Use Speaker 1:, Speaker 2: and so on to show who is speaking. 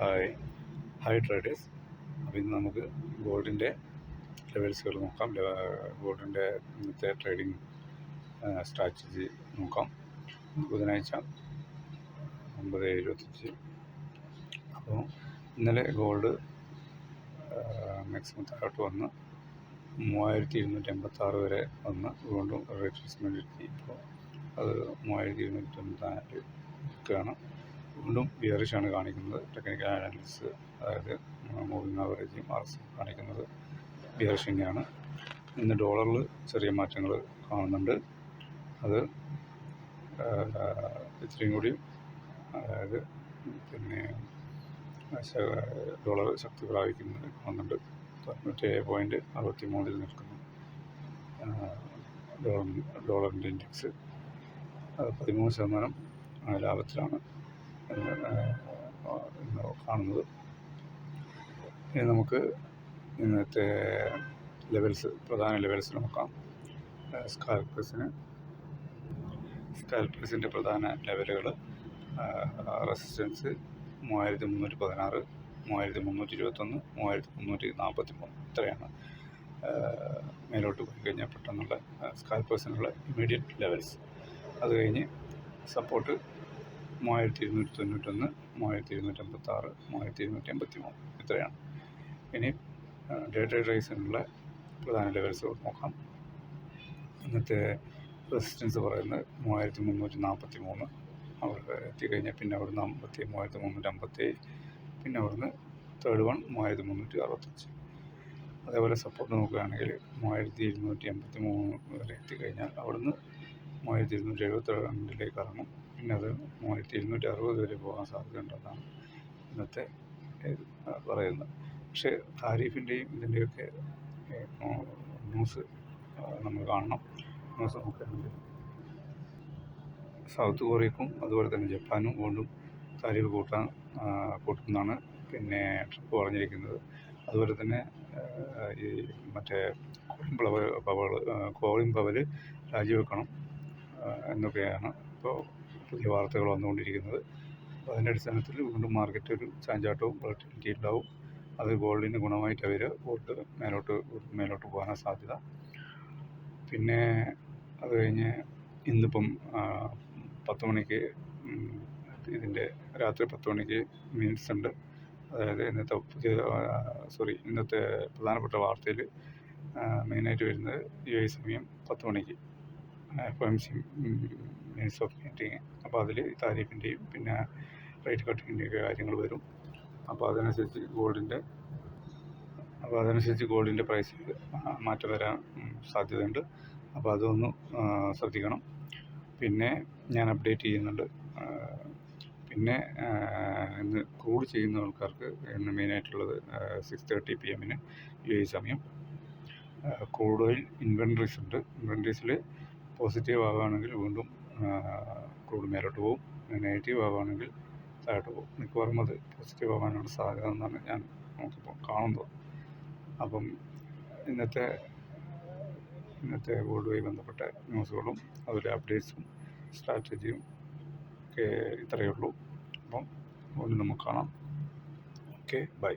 Speaker 1: Hi hi traders അപ്പോൾ ഇന്ന് നമുക്ക് ഗോൾഡിന്റെ ലെവൽസുകൾ നോക്കാം. ഗോൾഡിന്റെ ഇന്നത്തെ ട്രേഡിംഗ് സ്ട്രാറ്റജി നോക്കാം. ബുധനാഴ്ച ഒമ്പത് എഴുപത്തഞ്ച് അപ്പോൾ ഇന്നലെ ഗോൾഡ് മാക്സിമം താഴോട്ട് വന്ന് മൂവായിരത്തി ഇരുന്നൂറ്റി എൺപത്താറ് വരെ വന്ന് വീണ്ടും റിട്രേസ്മെന്റ് എത്തി. ഇപ്പോൾ അത് മൂവായിരത്തി ഇരുന്നൂറ്റി തൊണ്ണൂറ്റിനാല് ഒക്കെയാണ് വീണ്ടും ബിയറിഷാണ് കാണിക്കുന്നത്. ടെക്നിക്കൽ അനാലിസിസ് അതായത് മൂവിങ് ആവറേജ് മാർക്സ് കാണിക്കുന്നത് ബിയറിഷ് തന്നെയാണ്. ഇന്ന് ഡോളറിൽ ചെറിയ മാറ്റങ്ങൾ കാണുന്നുണ്ട്. അത് ഇത്രയും കൂടി അതായത് പിന്നെ ഡോളർ ശക്തി പ്രാപിക്കുന്നത് കാണുന്നുണ്ട്. തൊണ്ണൂറ്റി പോയിന്റ് അറുപത്തി മൂന്നിൽ നിൽക്കുന്നു ഡോളർ ഡോളറിന്റെ ഇൻഡെക്സ് പതിമൂന്ന് ശതമാനം ലാഭത്തിലാണ്. കാണുന്നത്. ഇനി നമുക്ക് ഇന്നത്തെ ലെവൽസ് പ്രധാന ലെവൽസ് നോക്കാം. സ്കാൽപ്പേഴ്സിന് സ്കാൽപ്പേഴ്സിന്റെ പ്രധാന ലെവലുകൾ റെസിസ്റ്റൻസ് മൂവായിരത്തി മുന്നൂറ്റി പതിനാറ് മൂവായിരത്തി മുന്നൂറ്റി ഇരുപത്തൊന്ന് മൂവായിരത്തി മുന്നൂറ്റി നാൽപ്പത്തി മൂന്ന് ഇത്രയാണ് മേലോട്ട് പോയി കഴിഞ്ഞാൽ പെട്ടെന്നുള്ള സ്കാൽപ്പേഴ്സിനുള്ള ഇമ്മീഡിയറ്റ് ലെവൽസ്. അത് കഴിഞ്ഞ് സപ്പോർട്ട് മൂവായിരത്തി ഇരുന്നൂറ്റി തൊണ്ണൂറ്റൊന്ന് മൂവായിരത്തി ഇരുന്നൂറ്റി അമ്പത്താറ് മൂവായിരത്തി ഇരുന്നൂറ്റി അമ്പത്തി മൂന്ന് ഇത്രയാണ്. ഇനി ഡേറ്റ ട്രേസിനുള്ള പ്രധാന ലെവൽസ് നോക്കാം. ഇന്നത്തെ റെസിസ്റ്റൻസ് പറയുന്നത് മൂവായിരത്തി മുന്നൂറ്റി നാൽപ്പത്തി മൂന്ന് അവിടെ എത്തിക്കഴിഞ്ഞാൽ പിന്നെ അവിടുന്ന് അമ്പത്തി മൂവായിരത്തി മുന്നൂറ്റി അമ്പത്തി പിന്നെ അവിടുന്ന് തേർഡ് വൺ മൂവായിരത്തി മുന്നൂറ്റി അറുപത്തഞ്ച് അതേപോലെ സപ്പോർട്ട് നോക്കുകയാണെങ്കിൽ മൂവായിരത്തി ഇരുന്നൂറ്റി എൺപത്തി മൂന്ന് വരെ എത്തിക്കഴിഞ്ഞാൽ അവിടുന്ന് മൂവായിരത്തി ഇരുന്നൂറ്റി എഴുപത്തി രണ്ടിലേക്ക് ഇറങ്ങും. പിന്നെ അത് മൂവായിരത്തി ഇരുന്നൂറ്റി അറുപത് വരെ പോകാൻ സാധ്യതയുണ്ടെന്നാണ് ഇന്നത്തെ പറയുന്നത്. പക്ഷേ താരിഫിന്റെയും ഇതിന്റെയൊക്കെ ന്യൂസ് നമ്മൾ കാണണം. ന്യൂസ് നോക്കുകയാണെങ്കിൽ സൗത്ത് കൊറിയക്കും അതുപോലെ തന്നെ ജപ്പാനും വീണ്ടും താരിഫ് കൂട്ടാൻ കൂട്ടുന്നതാണ് പിന്നെ ട്രിപ്പ് പറഞ്ഞിരിക്കുന്നത്. അതുപോലെ തന്നെ ഈ മറ്റേ calling power power calling power രാജിവെക്കണം എന്നൊക്കെയാണ്. ഇപ്പോൾ പുതിയ വാർത്തകൾ വന്നുകൊണ്ടിരിക്കുന്നത്. അതിന്റെ അടിസ്ഥാനത്തിൽ വീണ്ടും മാർക്കറ്റ് ഒരു ചാഞ്ചാട്ടവും വോളറ്റിലിറ്റി ഉണ്ടാവും. അത് ഗോൾഡിന് ഗുണമായിട്ട് അവർ ഗോൾഡ് മേലോട്ട് മേലോട്ട് പോകാനാണ് സാധ്യത. പിന്നെ അത് കഴിഞ്ഞ് ഇന്നിപ്പം പത്ത് മണിക്ക് ഇതിന്റെ രാത്രി പത്ത് മണിക്ക് മീൻസ് ഉണ്ട്. അതായത് ഇന്നത്തെ പുതിയ സോറി ഇന്നത്തെ പ്രധാനപ്പെട്ട വാർത്തയിൽ മെയിനായിട്ട് വരുന്നത് ഐ സമയം പത്ത് മണിക്ക്. F C minutes of meeting അപ്പോൾ അതിൽ താരിഫിന്റെയും പിന്നെ റേറ്റ് കട്ടിങ്ങിന്റെയൊക്കെ കാര്യങ്ങൾ വരും. അപ്പോൾ അതനുസരിച്ച് ഗോൾഡിന്റെ അപ്പോൾ അതനുസരിച്ച് ഗോൾഡിന്റെ പ്രൈസിൽ മാറ്റം വരാൻ സാധ്യതയുണ്ട്. അപ്പോൾ അതൊന്ന് ശ്രദ്ധിക്കണം. പിന്നെ ഞാൻ അപ്ഡേറ്റ് ചെയ്യുന്നുണ്ട്. പിന്നെ ഇന്ന് ക്രൂഡ് ചെയ്യുന്ന ആൾക്കാർക്ക് ഇന്ന് മെയിനായിട്ടുള്ളത് സിക്സ് തേർട്ടി പി എമ്മിന് യു എ സമയം. ക്രൂഡ് ഓയിൽ ഇൻവെൻട്രീസ് ഉണ്ട്. ഇൻവെൻട്രീസിൽ പോസിറ്റീവ് ആവുകയാണെങ്കിൽ വീണ്ടും ക്രൂഡ് മേലോട്ട് പോകും നെഗറ്റീവ് ആവുകയാണെങ്കിൽ താഴോട്ട് പോകും മിക്കവാറും അത് പോസിറ്റീവ് ആവാനുള്ള സാധ്യത എന്നാണ് ഞാൻ നോക്കിപ്പോൾ കാണുന്നത്. അപ്പം ഇന്നത്തെ ഇന്നത്തെ ഗോൾഡുമായി ബന്ധപ്പെട്ട ന്യൂസുകളും അതിലെ അപ്ഡേറ്റ്സും സ്ട്രാറ്റജിയും ഒക്കെ ഇത്രയേ ഉള്ളൂ. അപ്പം ഗോൾഡ് നമുക്ക് കാണാം. Okay bye